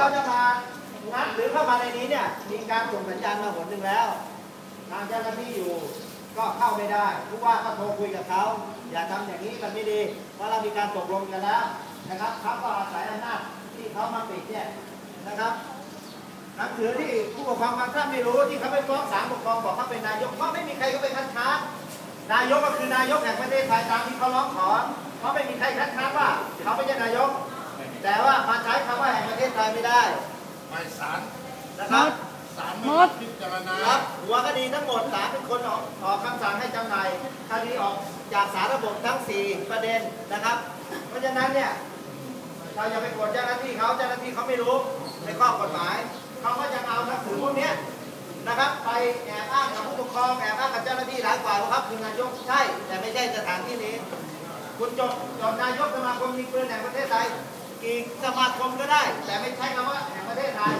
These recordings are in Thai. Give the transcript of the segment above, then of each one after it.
เราจะมางัดหรือเข้ามาในนี้เนี่ยมีการส่งสัญญาณมาหนหนึ่งแล้ว ทางเจ้าหน้าที่อยู่ก็เข้าไม่ได้ผู้ว่าก็โทรคุยกับเขาอย่าทำอย่างนี้มันไม่ดีเพราะเรามีการตกลงกันแล้วนะครับเขาก็อาศัยอำนาจที่เขามาปิดเนี่ยนะครับหนังสือที่ผู้ปกครองบางท่านไม่รู้ที่เขาไปฟ้องศาลปกครองบอกเขาเป็นนายกเพราะไม่มีใครก็ไปคัดค้านนายกก็คือนายกแห่งประเทศไทยตามที่เขาร้องขอเพราะไม่มีใครคัดค้านว่าเขาไม่ใช่นายก แต่ว่ามาใช้คำว่าแห่งประเทศไทยไม่ได้ไม่สารนะครับสารไม่รับพิจารณาครับหัวคดีทั้งหมดศาลเป็นคนออกออกคำสั่งให้จำหน่ายคดีออกจากสารระบบทั้ง 4 ประเด็นนะครับ เพราะฉะนั้นเนี่ยเราอย่าไปกดเจ้าหน้าที่เขาเจ้าหน้าที่เขาไม่รู้ในข้อกฎหมายเขาก็จะเอาหนังสือพวกเนี้ยนะครับไปแอบอ้างกับผู้ปกครองแอบอ้างกับเจ้าหน้าที่หลายฝ่ายว่าครับคือนายกใช่แต่ไม่ใช่สถานที่นี้ คุณจบจบนายกสมาคมยิงปืนแห่งประเทศไทย กี่สมาคมก็ได้ แต่ไม่ใช้คำว่าแห่งประเทศไทย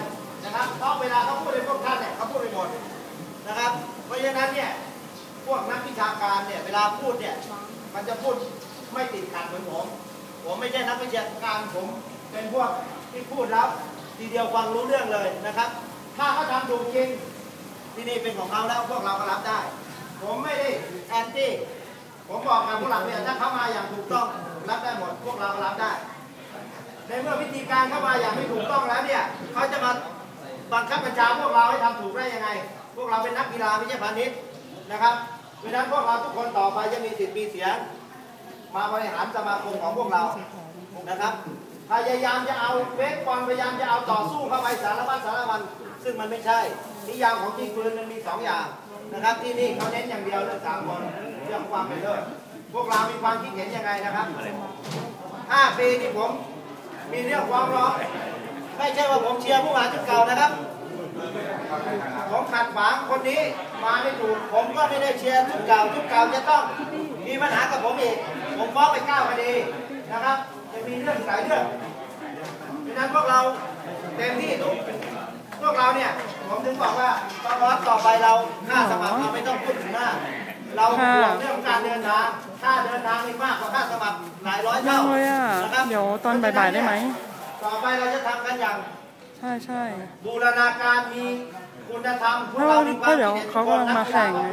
นะครับเพราะเวลาเขาพูดในพวกท่านเนี่ยเขาพูดไปหมดนะครับ เพราะฉะนั้นเนี่ยพวกนักวิชาการเนี่ยเวลาพูดเนี่ยมันจะพูดไม่ติดขัดเหมือนผม ผมไม่ใช่นักวิชาการผมเป็นพวกที่พูดแล้วทีเดียวฟังรู้เรื่องเลยนะครับ ถ้าเขาทำถูกจริงที่นี่เป็นของเขาแล้วพวกเราก็รับได้ ผมไม่ได้แอนตี้ผมบอกกับผู้หลักเนี่ยถ้าเขามาอย่างถูกต้องรับได้หมด พวกเราก็รับได้ เมื่อวิธีการเข้ามาอย่างไม่ถูกต้องแล้วเนี่ยเขาจะมาบังคับบัญชาพวกเราให้ทำถูกได้ยังไง พวกเราเป็นนักกีฬาไม่ใช่พาณิชย์นะครับเพราะนั้นพวกเราทุกคนต่อไปจะมีสิทธิ์มีเสียง มาบริหารสมาคมของพวกเรานะครับ พยายามจะเอาเฟกบอลพยายามจะเอาต่อสู้เข้าไปสารพัดสารวัน ซึ่งมันไม่ใช่ นิยามของยิงปืนมันมีสองอย่างนะครับ ที่นี่เขาเน้นอย่างเดียวเรื่องสามคนเรื่องความเป็นเลิศพวกเรามีความคิดเห็นยังไงนะครับห้าปีที่ผม มีเรื่องฟ้องร้องไม่ใช่ว่าผมเชียร์ผู้บาชุดเก่านะครับ ผมขัดขวางคนนี้มาไม่ถูก ผมก็ไม่ได้เชียร์ชุดเก่าชุดเก่าจะต้องมีปัญหากับผมอีก ผมฟ้องไปเก้าคดีนะครับ จะมีเรื่องหลายเรื่องดังนั้นพวกเราเต็มที่ทุกพวกเราเนี่ย ผมถึงบอกว่าตอนต่อไปเราค่าสมัครเราไม่ต้องพูดถึงหน้า เราห่วงเรื่องการเดินทางค่าเดินทางนี่มากกว่าค่าสมัครหลายร้อยยัเท่างเลยอะนะครับเดี๋ยวตอนบ่ายๆได้ไหมต่อไปเราจะทำกันอย่างใช่ใช่บูรณาการมีคุณธรรมพวกเรามีความก็เดี๋ยวคิห็นเขากำลังมาแข่งไง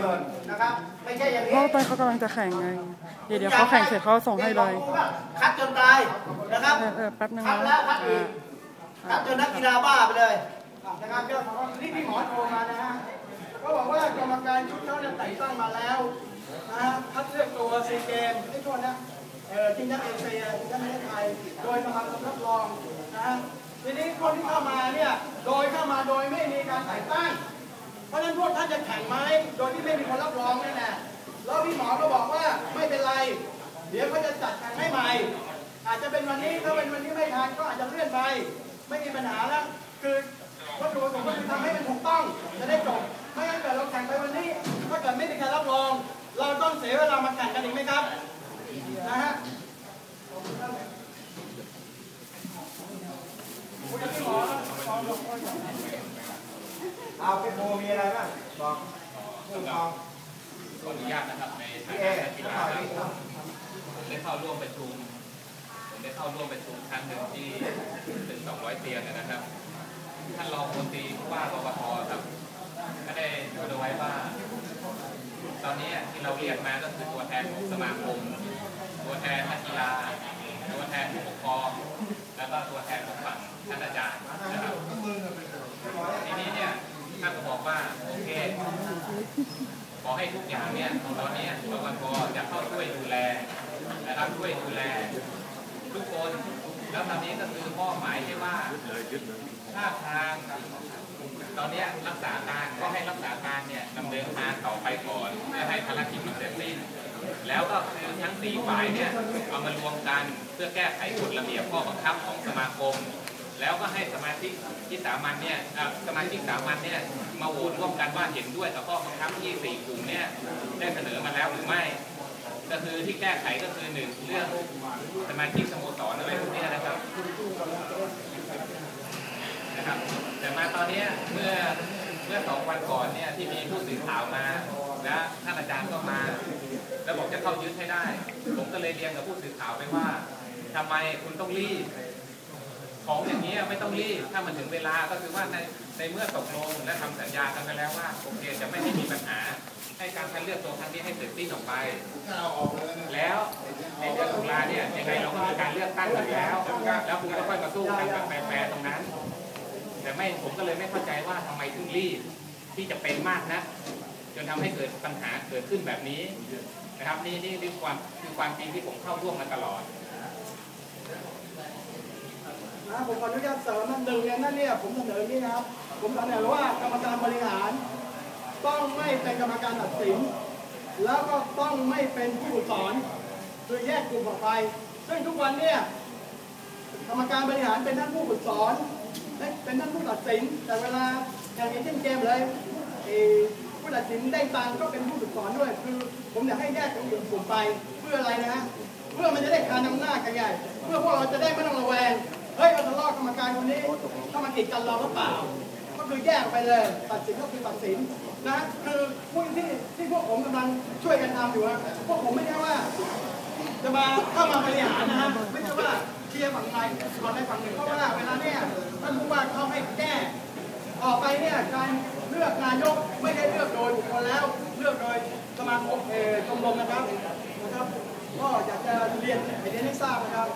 นะครับไม่ใช่อย่างเพนี้ราะตอนเขากำลังจะแข่งไงเดี๋ยวเดี๋ยวเขาแข่งเสร็จเขาส่งให้เลยคัดจนตายนะครับเออเออแป๊บนึงคัดนะแล้วคัดอีกอ่าคัดจนนักกีฬาบ้าไปเลยนะครับเจ้าของนี่พี่หมอโทรมานะฮะ ก็บอกว่ากรรมการชุดเขาเนี่ยแต่งตั้งมาแล้วนะฮะคัดเลือกตัวซีเกมไม่โทษนะเออชิงแชมป์เอเชียชิงแชมป์ประเทศไทยโดยสมาคมรับรองนะฮะทีนี้คนที่เข้ามาเนี่ยโดยเข้ามาโดยไม่มีการแต่งตั้ง เพราะฉะนั้นพวกท่านจะแข่งไหมโดยที่ไม่มีคนรับรองแน่แน่แล้วพี่หมอก็บอกว่าไม่เป็นไร เดี๋ยวเขาจะจัดแข่งให้ใหม่ อาจจะเป็นวันนี้ถ้าเป็นวันนี้ไม่ทันก็อาจจะเลื่อนไป ไม่มีปัญหาแล้วคือวัตถุประสงค์ก็คือทำให้มันถูกต้องจะได้จบ ไม่งั้นเกิดเราแข่งไปวันนี้ ถ้าเกิดไม่มีการรับรอง เราต้องเสียเวลามาแข่งกันอีกไหมครับ นะฮะคุยกับพี่หมอแล้วเอาพี่โมมีอะไรบ้างบอกเรื่องของขออนุญาตนะครับในฐาพี่เอนะนักกีสักฬาหน่อยครับนี่ครับผมได้เข้าร่วมประชุม ผมได้เข้าร่วมประชุมครั้งหนึ่งที่เป็น200 เตียงนะครับ ท่านรองโมนตรีผู้ว่ากกทครับ ก็ได้พูเอาไว้ว่า ตอนนี้ที่เราเรียกมาก็คือตัวแทนของสมาคม ตัวแทนนักกีฬา ตัวแทนผู้ปกครอง แล้วก็ตัวแทนของฝั่งท่านอาจารย์นะครับทีนี้เนี่ยท่านก็บอกว่าโอเคขอให้ทุกอย่างเนี่ยตอนนี้กกทจะเข้าช่วยดูแลนะครับช่วยดูแล ทุกคน แล้วตอนนี้ก็คือมอบหมายให้ว่าถ้าทาง ตอนนี้รักษาการก็ให้รักษาการเนี่ยดำเนินการต่อไปก่อนเพื่อให้ภารกิจมันเสร็จสิ้นแล้วก็คือทั้งสี่ฝ่ายเนี่ยเอามารวมกันเพื่อแก้ไขกฎระเบียบข้อบังคับของสมาคม แล้วก็ให้สมาชิกที่สามัญเนี่ยสมาชิกสามัญเนี่ยมาโหวตร่วมกันว่าเห็นด้วยกับข้อบังคับที่สี่กลุ่มเนี่ยได้เสนอมาแล้วหรือไม่ ก็คือที่แก้ไขก็คือหนึ่งเรื่องสมาชิกสโมสรอะไรพวกเนี้ยนะครับ นะครับ แต่มาตอนนี้เมื่อเมื่อสองวันก่อนเนี่ยที่มีผู้สื่อข่าวมา และท่านอาจารย์ก็มา แล้วบอกจะเข้ายึดให้ได้ ผมก็เลยเรียนกับผู้สื่อข่าวไปว่าทำไมคุณต้องรีบของอย่างนี้ไม่ต้องรีบถ้ามันถึงเวลาก็คือว่าในในเมื่อตกลงและทำสัญญากันไปแล้วว่าโอเคจะไม่ให้มีปัญหาให้การคัดเลือกตัวครั้งนี้ให้เสร็จสิ้นออกไป แล้วในเดือนตุลาเนี่ยยังไงเราก็มีการเลือกตั้งอยู่แล้ว แล้วคุณก็ค่อยมาสู้กันแบบแฟร์ตรงนั้น แต่ไม่ผมก็เลยไม่เข้าใจว่าทำไมถึงรีบที่จะเป็นมากนะจนทำให้เกิดปัญหาเกิดขึ้นแบบนี้นะครับ นี่นี่คือความคือความจริงที่ผมเข้าร่วมมาตลอดนะผมขออนุญาตเสริมนะหนึ่งในนั้นเนี่ยผมเสนออย่างนี้นะครับ ผมเสนอว่ากรรมการบริหาร ต้องไม่เป็นกรรมการตัดสิน แล้วก็ต้องไม่เป็นผู้สอนคือแยกกลุ่มออกไป ซึ่งทุกวันเนี่ยกรรมการบริหารเป็นท่านผู้ฝึกสอน เป็นท่านผู้ตัดสิน แต่เวลาอย่างนี้เช่นเกมเลยผู้ตัดสินได้ตังก็เป็นผู้ฝึกสอนด้วย คือผมอยากให้แยกกลุ่มไปเพื่ออะไรนะฮะเพื่อมันจะได้การนำหน้ากันใหญ่เพื่อพวกเราจะได้ไม่ต้องระแวงเฮ้ยเราทะเลาะกรรมการคนนี้ถ้ามากีดกันเราหรือเปล่า ก็คือแยกไปเลยตัดสินก็คือตัดสินนะคือพวกที่ที่พวกผมกำลังช่วยกันทำอยู่นะพวกผมไม่ใช่ว่า จะมาเข้ามาบริหารนะฮะไม่ใช่ว่า เชียร์ฝั่งใดก่อนในฝั่งหนึ่งเพราะว่าเวลาเนี่ยท่านผู้ว่าเขาให้แก้ออกไปเนี่ยการเลือกนายกไม่ได้เลือกโดยบุคคลแล้วเลือกโดยสมาคมเอ่อชมรมนะครับนะครับก็อยากจะเรียนไอเดียให้ทราบนะครับ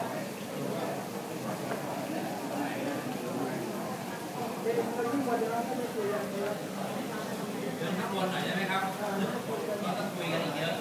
เด็กคนที่ควรจะรับไม่ได้คุยกันะครับเดินข้างบนหน่อยได้ไหมครับเราต้องคุยกันอีกเยอะ